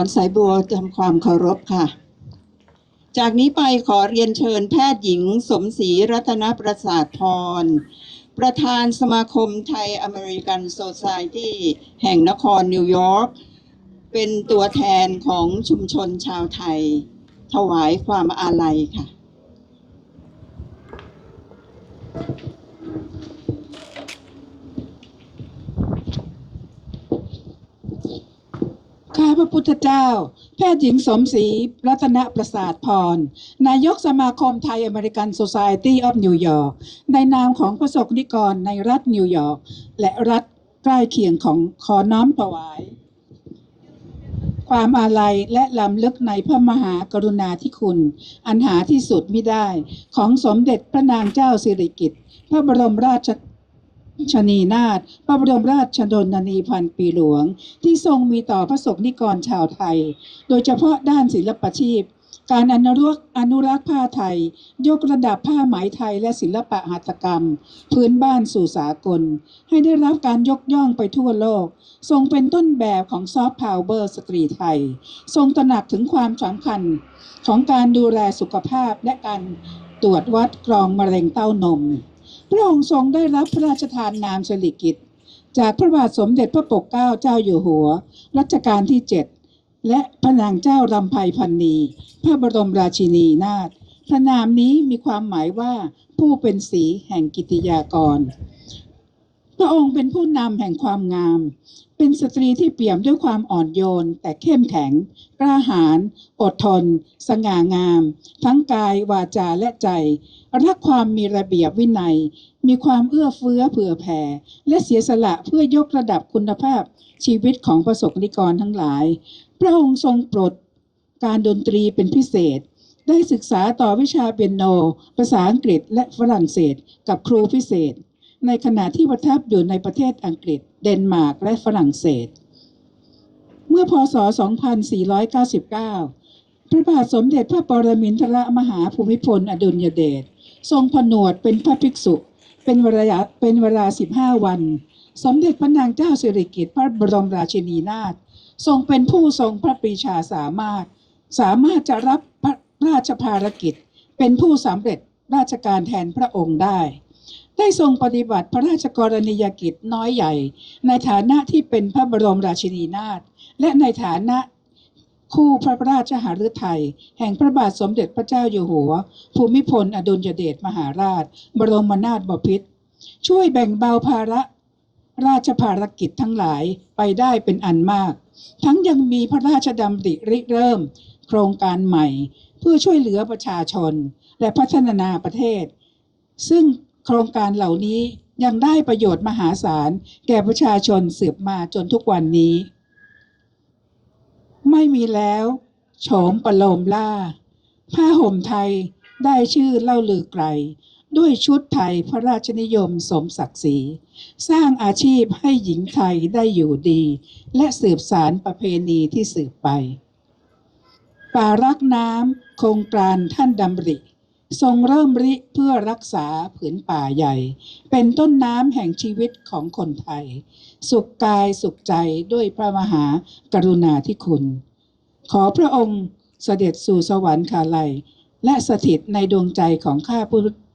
ถอนสายบัวทำความเคารพค่ะ จากนี้ไปขอเรียนเชิญแพทย์หญิงสมศรีรัตนประสาทพร ประธานสมาคมไทยอเมริกันโซซ i ตี้แห่งนครนิวยอร์ก เป็นตัวแทนของชุมชนชาวไทย ถวายความอาลัยค่ะ ข้า พระพุทธเจ้า แพทย์หญิงสมศรีรัตนประสาทพร นายกสมาคมไทยอเมริกันโซ c i ตี้ออฟนิวยอร์กในนามของประสบนิกรในรัฐนิวยอร์กและรัฐใกล้เคียงของขอน้อมถวาย ความอาลัยและลำลึกในพระมหากรุณาธิคุณ อันหาที่สุดมิได้ของสมเด็จพระนางเจ้าสิริกิติ์พระบรมราช ชนีนาถพระบรมราชชนนีพันปีหลวง ที่ทรงมีต่อพระสงฆ์นิกรชาวไทย โดยเฉพาะด้านศิลปชีพ การอนุรักษ์อนุรักษ์ผ้าไทย ยกระดับผ้าไหมไทยและศิลปะหัตถกรรม พื้นบ้านสู่สากล ให้ได้รับการยกย่องไปทั่วโลก ทรงเป็นต้นแบบของซอฟต์พาวเวอร์สตรีไทย ทรงตระหนักถึงความสำคัญของการดูแลสุขภาพและการตรวจวัดกรองมะเร็งเต้านม พระองค์ทรงได้รับพระราชทานนามสิริกิติ์จากพระบาทสมเด็จพระปกเกล้าเจ้าอยู่หัว รัชกาลที่ 7 และพระนางเจ้ารำไพพันนีพระบรมราชินีนาถพระนามนี้มีความหมายว่าผู้เป็นสีแห่งกิติยากร พระองค์เป็นผู้นำแห่งความงาม เป็นสตรีที่เปี่ยมด้วยความอ่อนโยน แต่เข้มแข็ง กล้าหาญ อดทน สง่างาม ทั้งกายวาจาและใจ รักความมีระเบียบวินัย มีความเอื้อเฟื้อเผื่อแผ่ และเสียสละเพื่อยกระดับคุณภาพชีวิตของประสบนิกรทั้งหลาย พระองค์ทรงโปรดการดนตรีเป็นพิเศษ ได้ศึกษาต่อวิชาเปียโน ภาษาอังกฤษและฝรั่งเศส กับครูพิเศษ ในขณะที่ประทับอยู่ในประเทศอังกฤษ เดนมาร์ก และฝรั่งเศส เมื่อพศ 2499 พระบาทสมเด็จพระปรมินทรมหาภูมิพล อดุลยเดช ทรงผนวดเป็นพระภิกษุ เป็นเวลาเป็นเวลา 15 วัน สมเด็จพระนางเจ้าสิริกิติ์พระบรมราชินีนาถ ทรงเป็นผู้ทรงพระปรีชาสามารถ สามารถจะรับพระราชภารกิจ เป็นผู้สำเร็จราชการแทนพระองค์ได้ ได้ทรงปฏิบัติพระราชกรณียกิจน้อยใหญ่ ในฐานะที่เป็นพระบรมราชินีนาถและในฐานะคู่พระราชหฤทัยแห่งพระบาทสมเด็จพระเจ้าอยู่หัว ภูมิพลอดุลยเดชมหาราช บรมนาถบพิตรช่วยแบ่งเบาภาระราชภารกิจทั้งหลายไปได้เป็นอันมาก ทั้งยังมีพระราชดำริริเริ่ม โครงการใหม่ เพื่อช่วยเหลือประชาชน และพัฒนาประเทศ ซึ่ง โครงการเหล่านี้ยังได้ประโยชน์มหาศาล แก่ประชาชนสืบมาจนทุกวันนี้ ไม่มีแล้วโฉมประโลมล่า ผ้าห่มไทยได้ชื่อเล่าลือไกล ด้วยชุดไทยพระราชนิยมสมศักดิ์ศรี สร้างอาชีพให้หญิงไทยได้อยู่ดี และสืบสารประเพณีที่สืบไป ป่ารักน้ำโครงการท่านดำริ ทรงเริ่มริเพื่อรักษาผืนป่าใหญ่ เป็นต้นน้ำแห่งชีวิตของคนไทย สุขกายสุขใจด้วยพระมหากรุณาธิคุณ ขอพระองค์เสด็จสู่สวรรคาลัย และสถิตในดวงใจของข้า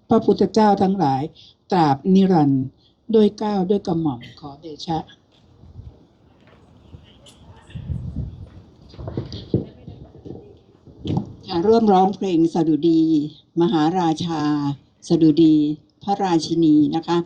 พระพุทธเจ้าทั้งหลาย ตราบนิรันดร์โดยก้าวด้วยกระหม่อมขอเดชะร่วมร้องเพลงสดุดี มหาราชา สดุดี พระราชินีนะคะ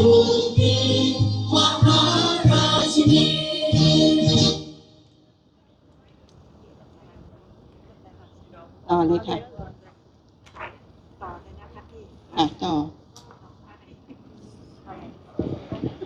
ผูกนีต่อเลยค่ะ